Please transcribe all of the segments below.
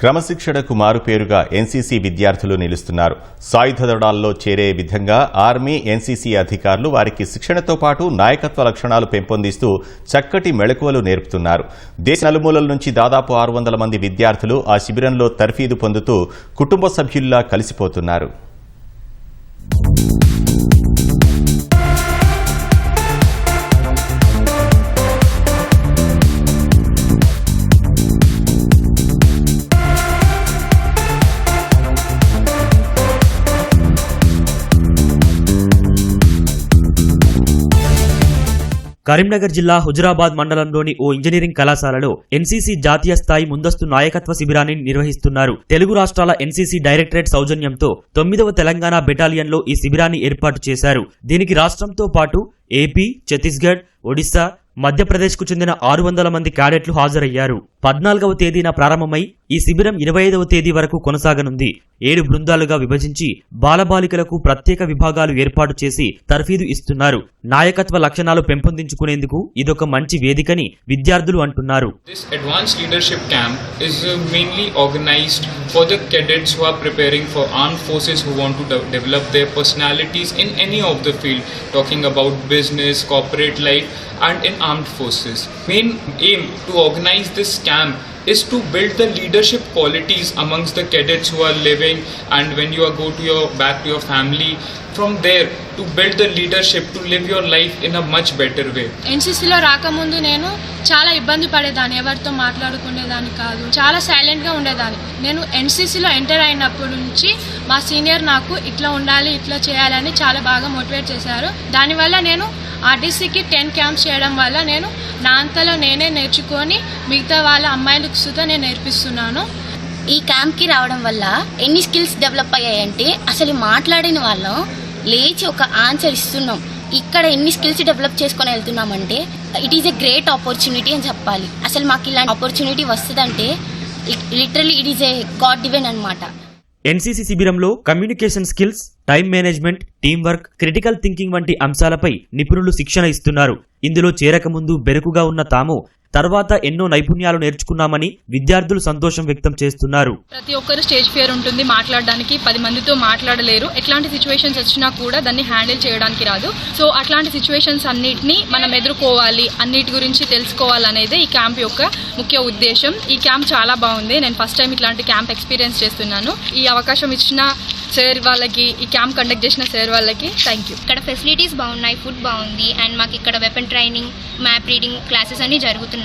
క్రమశిక్షణకు మారుపేరుగా ఎన్సీసీ విద్యార్థులు నిలుస్తున్నారు. సాయుధ దళాల్లో చేరే విధంగా ఆర్మీ ఎన్సీసీ అధికారులు వారికి శిక్షణతో పాటు నాయకత్వ లక్షణాలు పెంపొందిస్తూ చక్కటి మెళకువలు నేర్పుతున్నారు. దేశ నలుమూలల నుంచి దాదాపు ఆరు వందల మంది విద్యార్థులు ఆ శిబిరంలో తర్ఫీదు పొందుతూ కుటుంబ సభ్యుల్లా కలిసిపోతున్నారు. కరీంనగర్ జిల్లా హుజురాబాద్ మండలంలోని ఓ ఇంజనీరింగ్ కళాశాలలో ఎన్సీసీ జాతీయ స్థాయి ముందస్తు నాయకత్వ శిబిరాన్ని నిర్వహిస్తున్నారు. తెలుగు రాష్ట్రాల ఎన్సీసీ డైరెక్టరేట్ సౌజన్యంతో తొమ్మిదవ తెలంగాణ బెటాలియన్లో ఈ శిబిరాన్ని ఏర్పాటు చేశారు. దీనికి రాష్ట్రంతో పాటు ఏపీ ఛత్తీస్గఢ్ ఒడిశా మధ్యప్రదేశ్కు చెందిన ఆరు వందల మంది క్యాడెట్లు హాజరయ్యారు. పద్నాలుగవ తేదీన ప్రారంభమై ఈ శిబిరం ఇరవై ఐదవ తేదీ వరకు కొనసాగనుంది. ఏడు బృందాలుగా విభజించి బాలబాలికలకు ప్రత్యేక విభాగాలు ఏర్పాటు చేసి తర్ఫీదు ఇస్తున్నారు. నాయకత్వ లక్షణాలు పెంపొందించుకునేందుకు ఇదొక మంచి వేదికని విద్యార్థులు అంటున్నారు. Forces camp is to build the leadership qualities amongst the cadets who are living and when you are go to your back to your family from there to build the leadership to live your life in a much better way ఎన్సీసీలో రాకముందు నేను చాలా ఇబ్బంది పడేదాన్ని ఎవరితో మాట్లాడుకునేదాన్ని కాదు చాలా సైలెంట్గా ఉండేదాన్ని నేను ఎన్సీసీలో ఎంటర్ అయినప్పటి నుంచి మా సీనియర్ నాకు ఇట్లా ఉండాలి ఇట్లా చేయాలని చాలా బాగా మోటివేట్ చేశారు. దానివల్ల నేను ఆర్టీసీకి టెన్ క్యాంప్స్ చేయడం వల్ల నేను నా అంతలో నేనే నేర్చుకొని మిగతా వాళ్ళ అమ్మాయిలకు సుతా నేను నేర్పిస్తున్నాను. ఈ క్యాంప్కి రావడం వల్ల ఎన్ని స్కిల్స్ డెవలప్ అయ్యాయంటే అసలు మాట్లాడిన వాళ్ళం లేచి ఒక ఆన్సర్ ఇస్తున్నాం. ఇక్కడ ఎన్ని స్కిల్స్ డెవలప్ చేసుకొని వెళ్తున్నామంటే it is a great opportunity అని చెప్పాలి. అసలు మాకు ఇలాంటి ఆపర్చునిటీ వస్తుందంటే literally it is a god given అనమాట ఎన్సీసీ శిబిరంలో communication skills time management team work critical thinking వంటి అంశాలపై నిపుణులు శిక్షణ ఇస్తున్నారు. ఇందులో చేరకముందు బెరుకుగా ఉన్న తాము తర్వాత ఎన్నో నైపుణ్యాలు నేర్చుకున్నామని విద్యార్థులు సంతోషం వ్యక్తం చేస్తున్నారు. ప్రతి ఒక్కరు స్టేజ్ ఫియర్ ఉంటుంది మాట్లాడడానికి. పది మందితో మాట్లాడలేరు. ఎట్లాంటి సిచ్యువేషన్స్ వచ్చినా కూడా దాన్ని హ్యాండిల్ చేయడానికి రాదు. సో అట్లాంటి సిచ్యువేషన్స్ అన్నిటిని మనం ఎదుర్కోవాలి అన్నిటి గురించి తెలుసుకోవాలనేదే ఈ క్యాంప్ యొక్క ముఖ్య ఉద్దేశం. ఈ క్యాంప్ చాలా బాగుంది. నేను ఫస్ట్ టైం ఇట్లాంటి క్యాంప్ ఎక్స్పీరియన్స్ చేస్తున్నాను. ఈ అవకాశం ఇచ్చిన సార్ వాళ్ళకి ఈ క్యాంప్ కండక్ట్ చేసిన సార్ వాళ్ళకి థ్యాంక్ యూ ఇక్కడ ఫెసిలిటీస్ బాగున్నాయి ఫుడ్ బాగుంది అండ్ మాకు ఇక్కడ weapon training map reading classes అన్ని జరుగుతున్నాయి.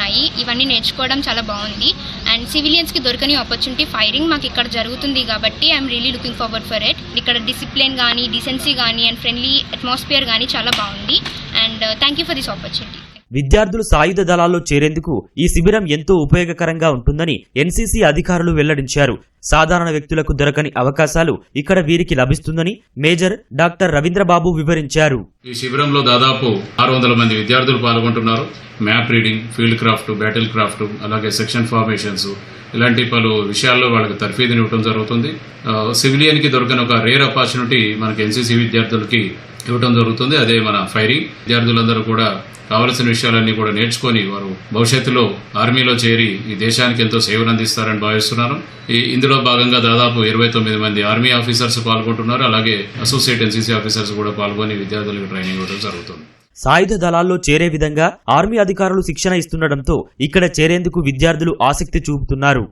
ఇవన్నీ నేర్చుకోవడం చాలా బాగుంది. అండ్ సివిలియన్స్కి దొరకని ఆపర్చునిటీ ఫైరింగ్ మాకు ఇక్కడ జరుగుతుంది కాబట్టి I'm really looking forward for it. ఇక్కడ డిసిప్లిన్ కానీ డిసెన్సీ కానీ అండ్ ఫ్రెండ్లీ అట్మాస్ఫియర్ కానీ చాలా బాగుంది. And thank you for this opportunity విద్యార్థులు సాయుధ దళాల్లో చేరేందుకు ఈ శిబిరం ఎంతో ఉపయోగకరంగా ఉంటుందని ఎన్సీసీ అధికారులు వెల్లడించారు. సాధారణ వ్యక్తులకు దొరకని అవకాశాలు ఇక్కడ వీరికి లభిస్తుందని మేజర్ డాక్టర్ రవీంద్రబాబు వివరించారు. ఈ శిబిరంలో దాదాపు ఆరు వందల మంది విద్యార్థులు పాల్గొంటున్నారు. Map reading field craft battle craft అలాగే సెక్షన్ ఫార్మేషన్స్ ఇలాంటి పలు విషయాల్లో వాళ్ళకి తర్ఫీదునివ్వడం జరుగుతుంది. సివిలియన్కి దొరకని ఒక రేర్ ఆపర్చునిటీ మనకి ఎన్సీసీ విద్యార్థులకి ఇవ్వడం జరుగుతుంది. అదే మన ఫైరింగ్ విద్యార్థులందరూ కూడా కావలసిన విషయాలన్నీ కూడా నేర్చుకొని వారు భవిష్యత్తులో ఆర్మీలో చేరి ఈ దేశానికి ఎంతో సేవలు అందిస్తారని భావిస్తున్నాను. ఈ ఇందులో భాగంగా దాదాపు ఇరవై తొమ్మిది మంది ఆర్మీ ఆఫీసర్స్ పాల్గొంటున్నారు. అలాగే అసోసియేట్ ఎన్సీసీ ఆఫీసర్స్ కూడా పాల్గొని విద్యార్థులకు ట్రైనింగ్ ఇవ్వడం జరుగుతుంది. సాయుధ దళాల్లో చేరే విధంగా ఆర్మీ అధికారులు శిక్షణ ఇస్తుండటంతో ఇక్కడ చేరేందుకు విద్యార్థులు ఆసక్తి చూపుతున్నారు.